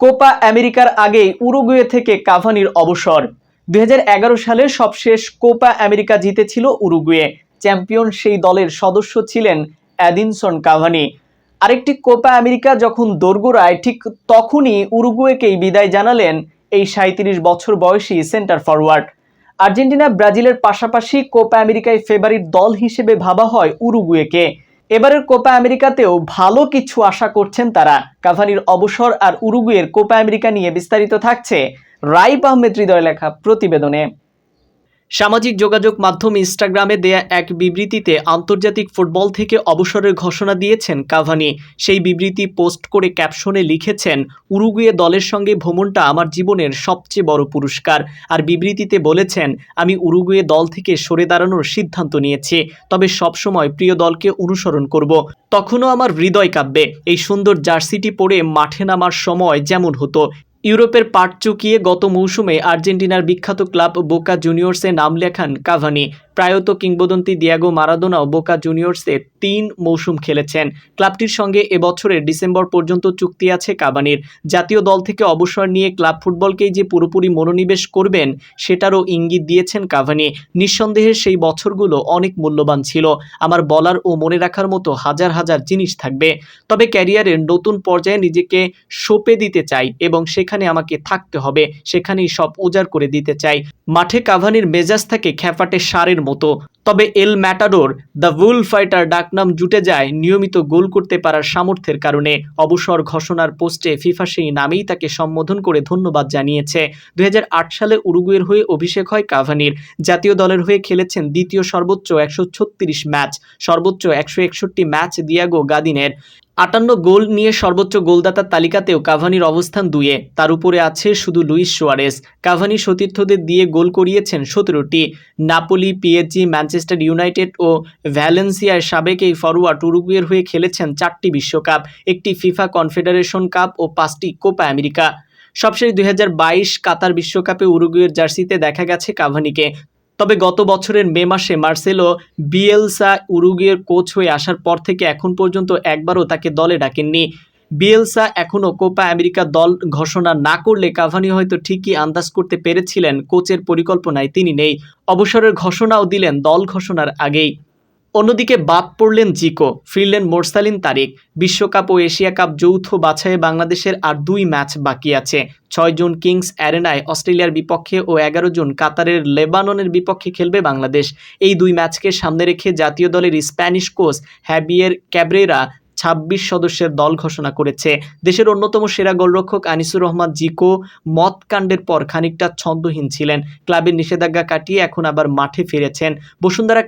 Copa আমেরিকার আগেই Uruguay থেকে কাভানির অবসর। দুই হাজার এগারো সালে সবশেষ কোপা আমেরিকা জিতেছিল উরুগুয়ে। চ্যাম্পিয়ন সেই দলের সদস্য ছিলেন অ্যাদিনসন কাভানি। আরেকটি কোপা আমেরিকা যখন দোরগোড়ায়, ঠিক তখনই উরুগুয়েকেই বিদায় জানালেন এই সাঁত্রিশ বছর বয়সী সেন্টার ফরওয়ার্ড। আর্জেন্টিনা ব্রাজিলের পাশাপাশি কোপা আমেরিকায় ফেভারিট দল হিসেবে ভাবা হয় উরুগুয়েকে। এবারের কোপা আমেরিকাতেও ভালো কিছু আশা করছেন তারা। কাভানির অবসর আর উরুগুয়ের কোপা আমেরিকা নিয়ে বিস্তারিত থাকছে রাইপ আহমেদ হৃদয় লেখা প্রতিবেদনে। সামাজিক যোগাযোগ মাধ্যম ইনস্টাগ্রামে দেয়া এক বিবৃতিতে আন্তর্জাতিক ফুটবল থেকে অবসরের ঘোষণা দিয়েছেন কাভানি। সেই বিবৃতি পোস্ট করে ক্যাপশনে লিখেছেন, উরুগুয়ে দলের সঙ্গে ভ্রমণটা আমার জীবনের সবচেয়ে বড় পুরস্কার। আর বিবৃতিতে বলেছেন, আমি উরুগুয়ে দল থেকে সরে দাঁড়ানোর সিদ্ধান্ত নিয়েছি, তবে সবসময় প্রিয় দলকে অনুসরণ করব। তখনও আমার হৃদয় কাঁপবে। এই সুন্দর জার্সিটি পরে মাঠে নামার সময় যেমন হতো। ইউরোপের পাট চুকিয়ে গত মৌসুমে আর্জেন্টিনার বিখ্যাত ক্লাব বোকা জুনিয়র্সে নাম লেখান কাভানি। প্রায়ত কিংবদন্তি দিয়াগো মারাদোনাও বোকা জুনিয়র্সে তিন মৌসুম খেলেছেন। ক্লাবটির সঙ্গে এবছরের ডিসেম্বর পর্যন্ত চুক্তি আছে কাভানির। জাতীয় দল থেকে অবসর নিয়ে ক্লাব ফুটবলকেই যে পুরোপুরি মনোনিবেশ করবেন, সেটারও ইঙ্গিত দিয়েছেন কাভানি। নিঃসন্দেহে সেই বছরগুলো অনেক মূল্যবান ছিল। আমার বলার ও মনে রাখার মতো হাজার হাজার জিনিস থাকবে। তবে ক্যারিয়ারের নতুন পর্যায়ে নিজেকে সঁপে দিতে চাই এবং সেখানে আমাকে থাকতে হবে, সেখানেই সব উজাড় করে দিতে চাই। মাঠে কাভানির মেজাজ থাকে খ্যাফাটে সারের মতো। তবে El Matador, the bullfighter ডাকনাম জুটে যায় নিয়মিত গোল করতে পারার সামর্থ্যের কারণে। অবসর ঘোষণার পোস্টে ফিফা সেই নামেই তাকে সম্বোধন করে ধন্যবাদ জানিয়েছে। দুই হাজার আট সালে উরুগুয়ের হয়ে অভিষেক হয় কাভানির। জাতীয় দলের হয়ে খেলেছেন দ্বিতীয় সর্বোচ্চ একশো ছত্রিশ ম্যাচ, সর্বোচ্চ একশো একষট্টি ম্যাচ দিয়াগো গাদিনের। আটান্ন গোল নিয়ে সর্বোচ্চ গোলদাতার তালিকাতেও কাভানির অবস্থান দুয়ে তার উপরে আছে শুধু লুইস সোয়ারেস কাভানি সতীর্থদের দিয়ে গোল করিয়েছেন সতেরোটি। নাপোলি, পিএসজি, ম্যানচেস্টার ইউনাইটেড ও ভ্যালেন্সিয়ার সাবেক এই ফরোয়ার্ড উরুগুয়ের হয়ে খেলেছেন চারটি বিশ্বকাপ, একটি ফিফা কনফেডারেশন কাপ ও পাঁচটি কোপা আমেরিকা। সবশেষ দুই হাজার বাইশ কাতার বিশ্বকাপে উরুগুয়ের জার্সিতে দেখা গেছে কাভানিকে। তবে গত বছরের মে মাসে মার্সেলো বিএলসা উরুগের কোচ হয়ে আসার পর থেকে এখন পর্যন্ত একবারও তাকে দলে ডাকেননি। বিএলসা এখনও কোপা আমেরিকা দল ঘোষণা না করলে কাভানি হয়তো ঠিকই আন্দাজ করতে পেরেছিলেন, কোচের পরিকল্পনায় তিনি নেই। অবসরের ঘোষণাও দিলেন দল ঘোষণার আগেই। অন্যদিকে বাদ পড়লেন জিকো, ফিরলেন মোরসালিন তারিক। বিশ্বকাপ ও এশিয়া কাপ যৌথ বাছাইয়ে বাংলাদেশের আর দুই ম্যাচ বাকি আছে। ছয় জুন কিংস অ্যারেনায় অস্ট্রেলিয়ার বিপক্ষে ও এগারো জুন কাতারের লেবাননের বিপক্ষে খেলবে বাংলাদেশ। এই দুই ম্যাচকে সামনে রেখে জাতীয় দলের স্প্যানিশ কোচ হ্যাবিয়ের ক্যাব্রেরা ছাব্বিশ সদস্যের দল ঘোষণা করেছে। দেশের অন্যতম সেরা গোলরক্ষক আনিসুর রহমান জিকো মতকাণ্ডের পর খানিকটা ছন্দহীন ছিলেন। ক্লাবের নিষেধাজ্ঞা কাটিয়ে এখন আবার মাঠে ফিরেছেন। বসুন্ধরা